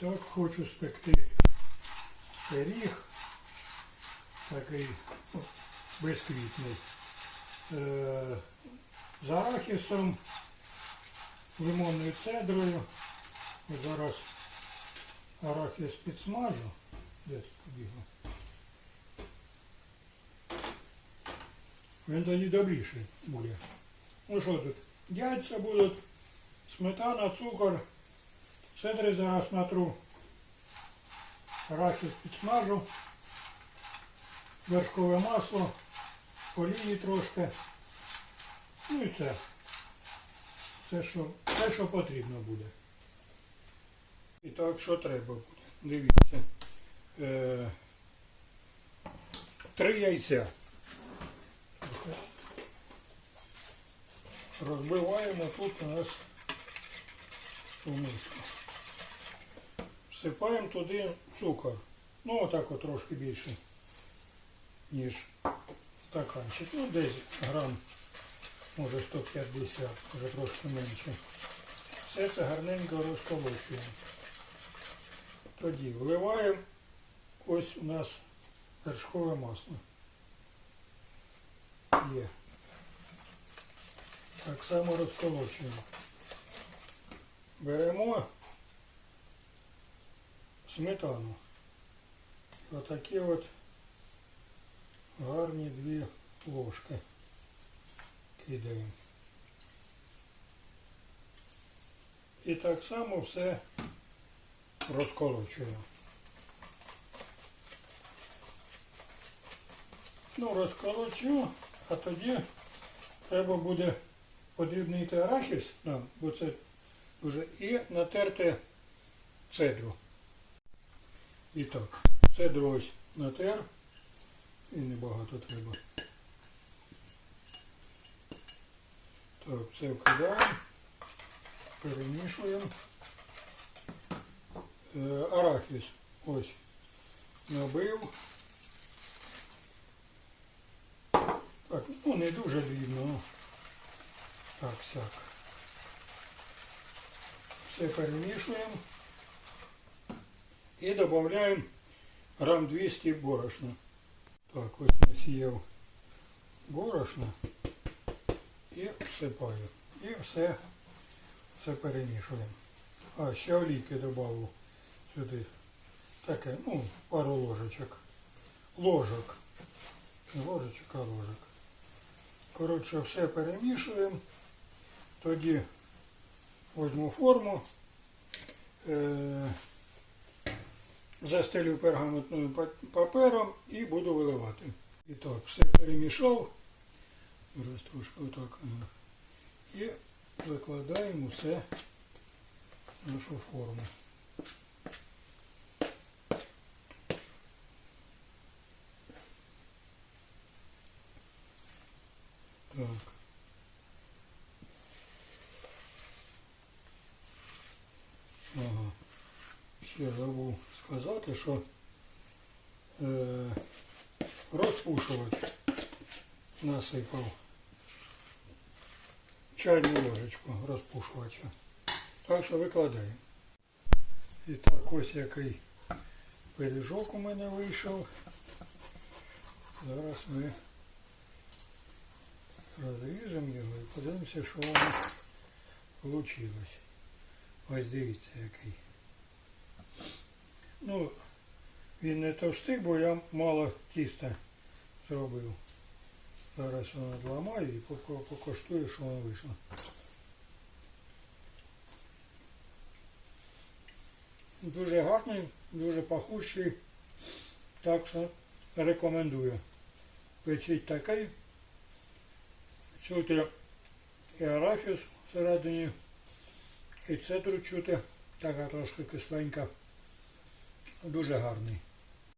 так хочу спекти пиріг, такий безквітний. Е, з арахісом, лимонною цедрою. Зараз арахіс підсмажу. Де тут побігло? Він тоді добріший буде. Ну що тут? Яйця будуть, сметана, цукор, цедри зараз натру, арахіс підсмажу, вершкове масло, олії трошки. Ну і це. Все, що, все, що потрібно буде. І так, що треба буде. Дивіться. Е, три яйця. Розбиваємо тут у нас у миску. Всипаємо туди цукор. Ну, отак от трошки більше, ніж стаканчик. Ну, десь грам, може 150, може трошки менше. Все це гарненько розколочуємо. Тоді вливаємо ось у нас вершкове масло. Є. Так само розколочуємо. Беремо сметану. Отакі от гарні дві ложки кидаємо. І так само все розколочуємо. Ну, розколочу, а тоді треба буде подрібнити арахіс бо це вже і натерти цедру. І так, цедру ось натер. І небагато треба. Так, це вкидаємо, перемішуємо. Е, арахіс ось набив. Так, ну не дуже дрібно, ну так, сяк. Все перемішуємо і додаємо грам 200 борошна. Так, у нас є борошно і всипаю. І все, все перемішуємо. А, ще олійки додав сюди. Таке, ну, пару ложечок. Ложок. Не ложечок, а ложок. Коротше, все перемішуємо. Тоді візьму форму, е- застелю пергаментним папером і буду виливати. І так, все перемішав. Зараз трошки отак. І викладаємо все в нашу форму. Так. Ага. Ще забув сказати, що е, розпушувач насипав чайну ложечку розпушувача. Так що викладаємо. І так ось який пиріжок у мене вийшов. Зараз ми розріжемо його і подивимося, що воно вийшло. Ось дивіться який. Ну, він не товстий, бо я мало тіста зробив. Зараз воно зламаю і поко- покоштую, що воно вийшло. Дуже гарний, дуже пахучий. Так що рекомендую. Печіть такий. Чути і арахіс всередині, і цедру чути, така трошки кисленька. Дуже гарний.